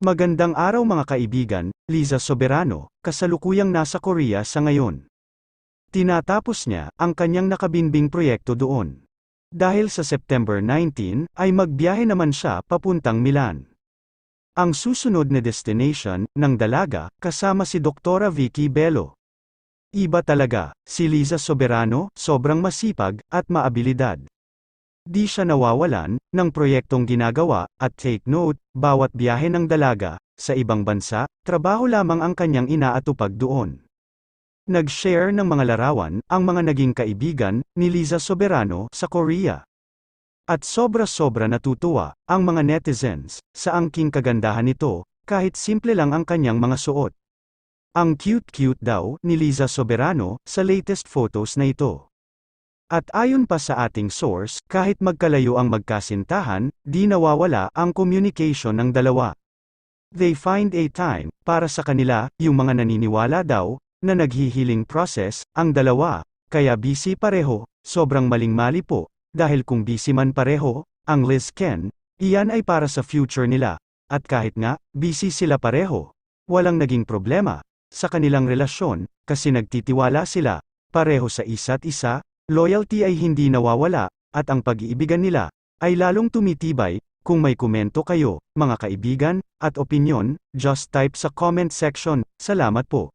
Magandang araw mga kaibigan, Liza Soberano, kasalukuyang nasa Korea sa ngayon. Tinatapos niya ang kanyang nakabinbing proyekto doon. Dahil sa September 19, ay magbiyahe naman siya papuntang Milan. Ang susunod na destination ng dalaga kasama si Doktora Vicky Bello. Iba talaga, si Liza Soberano, sobrang masipag at maabilidad. Di siya nawawalan ng proyektong ginagawa at take note, bawat biyahe ng dalaga sa ibang bansa, trabaho lamang ang kanyang inaatupag doon. Nag-share ng mga larawan ang mga naging kaibigan ni Liza Soberano sa Korea. At sobra-sobra natutuwa ang mga netizens sa angking kagandahan nito, kahit simple lang ang kanyang mga suot. Ang cute-cute daw ni Liza Soberano sa latest photos na ito. At ayon pa sa ating source, kahit magkalayo ang magkasintahan, di nawawala ang communication ng dalawa. They find a time, para sa kanila, yung mga naniniwala daw, na naghihiling process, ang dalawa, kaya busy pareho, sobrang maling-mali po, dahil kung busy man pareho, ang Liz Ken, iyan ay para sa future nila, at kahit nga, busy sila pareho, walang naging problema, sa kanilang relasyon, kasi nagtitiwala sila, pareho sa isa't isa, Loyalty ay hindi nawawala, at ang pag-iibigan nila, ay lalong tumitibay, kung may komento kayo, mga kaibigan, at opinyon, just type sa comment section, salamat po.